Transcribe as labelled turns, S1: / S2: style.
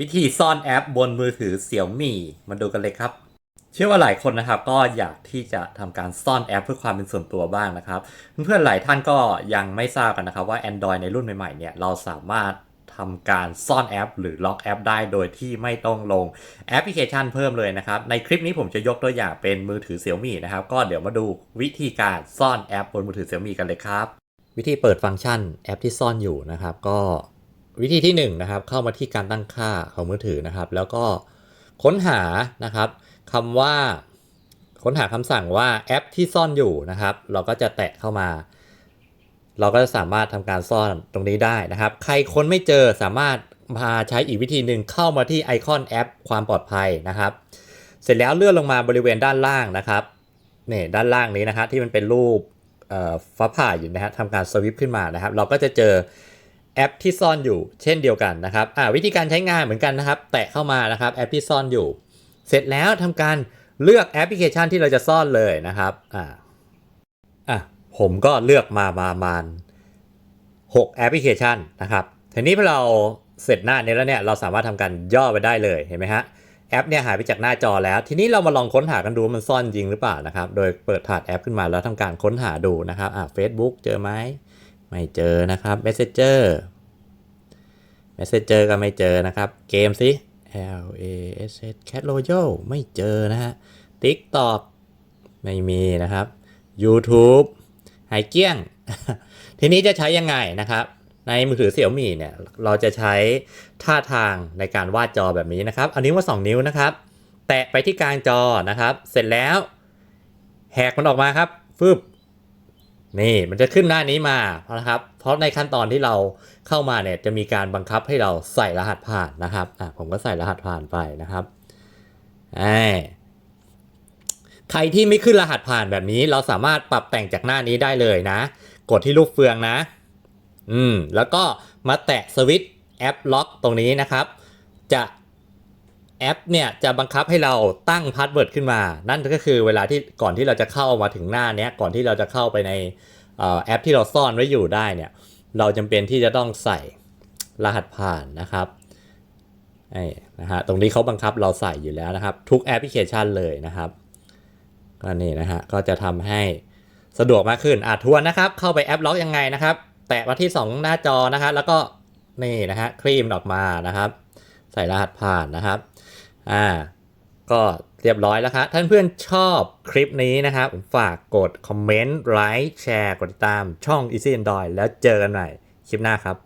S1: วิธีซ่อนแอปบนมือถือเสี่ยวมี่มาดูกันเลยครับ เชื่อว่าหลายคนนะครับก็อยากที่จะทำการซ่อนแอปเพื่อความเป็นส่วนตัวบ้างนะครับ เพื่อนๆหลายท่านก็ยังไม่ทราบกันนะครับว่า Android ในรุ่นใหม่ๆเนี่ยเราสามารถทำการซ่อนแอป หรือล็อกแอป ได้โดยที่ไม่ต้องลงแอปพลิเคชันเพิ่มเลยนะครับ ในคลิปนี้ผมจะยกตัวอย่างเป็นมือถือ Xiaomi นะครับ ก็เดี๋ยวมาดูวิธีการซ่อนแอปบนมือถือ Xiaomi กันเลยครับ วิธีเปิดฟังก์ชันแอปที่ซ่อนอยู่นะครับ ก็ วิธีที่1นงนะครับเข้ามาที่การตั้งค่าของมือถือนะครับ แล้วก็ค้นหานะครับคำว่าค้นหาคำสั่งว่าแอปที่ซ่อนอยู่นะครับ เราก็จะแตะเข้ามา เราก็จะสามารถทำการซ่อนตรงนี้ได้นะครับ ใครค้นไม่เจอสามารถมาใช้อีกวิธีหนึ่งเข้ามาที่ไอคอนแอป ความปลอดภัยนะครับ เสร็จแล้วเลื่อนลงมาบริเวณด้านล่างนะครับนี่ด้านล่างนี้นะครับที่มันเป็นรูปฟ้าผ่าอยู่นะฮะทำการสวิปขึ้นมานะครับ เราก็จะเจอ แอปที่ซ่อนอยู่เช่นเดียวกันนะครับอ่าวิธีการใช้งานเหมือนกันนะครับ แตะเข้ามานะครับแอปที่ซ่อนอยู่ เสร็จแล้วทำการเลือกแอปพลิเคชันที่เราจะซ่อนเลยนะครับอ่าอะผมก็เลือกมาประมาณ6แอปพลิเคชันนะครับทีนี้พอเราเสร็จหน้านี้แล้วเนี่ยเราสามารถทำการย่อไปได้เลยเห็นไหมฮะแอปเนี่ยหายไปจากหน้าจอแล้ว ทีนี้เรามาลองค้นหากันดูว่ามันซ่อนจริงหรือเปล่านะครับ โดยเปิดถาดแอปขึ้นมาแล้วทำการค้นหาดูนะครับอะ Facebook เจอไหม ไม่เจอนะครับ Messenger Messenger ก็ไม่เจอนะครับ เกมสิ L A S S Cat Royal ไม่เจอนะฮะ TikTok ไม่มีนะครับ YouTube หายเกี้ยง ทีนี้จะใช้ยังไงนะครับ ในมือถือเสี่ยวมี่เนี่ย เราจะใช้ท่าทางในการวาดจอแบบนี้นะครับ เอานิ้วมา 2 นิ้วนะครับ แตะไปที่กลางจอนะครับ เสร็จแล้ว แหกมันออกมาครับฟึบ นี่มันจะขึ้นหน้านี้มานะครับ เพราะในขั้นตอนที่เราเข้ามาเนี่ยจะมีการบังคับให้เราใส่รหัสผ่านนะครับอะผมก็ใส่รหัสผ่านไปนะครับไอ้ใครที่ไม่ขึ้นรหัสผ่านแบบนี้ เราสามารถปรับแต่งจากหน้านี้ได้เลยนะ กดที่ลูกเฟืองนะ อืมแล้วก็มาแตะสวิตช์แอปล็อกตรงนี้นะครับ จะ แอปเนี่ยจะบังคับให้เราตั้งพาสเวิร์ดขึ้นมา นั่นก็คือเวลาที่ก่อนที่เราจะเข้ามาถึงหน้าเนี้ยก่อนที่เราจะเข้าไปในอแอปที่เราซ่อนไว้อยู่ได้เนี่ยเราจำเป็นที่จะต้องใส่รหัสผ่านนะครับไอ้นะฮะตรงนี้เขาบังคับเราใส่อยู่แล้วนะครับ ทุกแอปพลิเคชันเลยนะครับก็นี่นะฮะก็จะทำให้สะดวกมากขึ้นอะทวนนะครับ เข้าไปแอปล็อกยังไงนะครับ แตะมาที่ 2 หน้าจอนะครับแล้วก็นี่นะฮะครีมออกมานะครับ ใส่รหัสผ่านนะครับ อ่า ก็เรียบร้อยแล้วครับท่านเพื่อนชอบคลิปนี้นะครับผมฝากกดคอมเมนต์ไลค์แชร์กดติดตามช่อง Easy Android แล้วเจอกันใหม่คลิปหน้าครับ